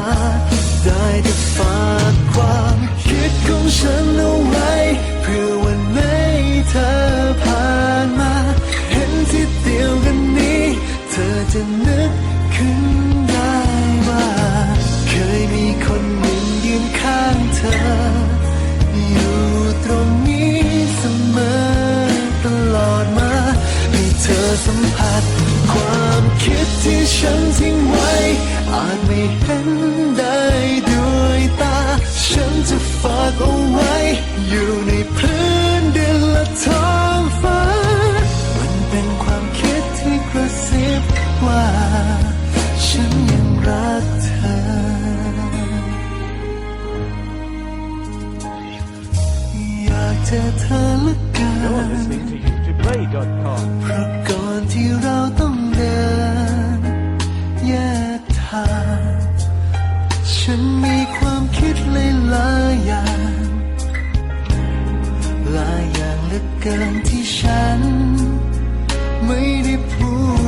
า ได้แต่ฝากความคิดของฉันเอาไว้ เพื่อวันไหนเธอผ่านมา เห็นที่เดียวกันนี้ เธอจะนึก ไม่เห็นได้ด้วยตา ฉันจะฝากเอาไว้ อยู่ในพื้นดินและท้องฟ้า มันเป็นความคิดที่กระซิบว่า ฉันยังรักเธอ อยากเจอเธอเหลือเกิน listening to YouTube.com. เพราะก่อนที่เราต้องเดินแยกทาง ฉันมีความคิดเลยหลายอย่างหลายอย่างเหลือเกินที่ฉัน ไม่ได้พูด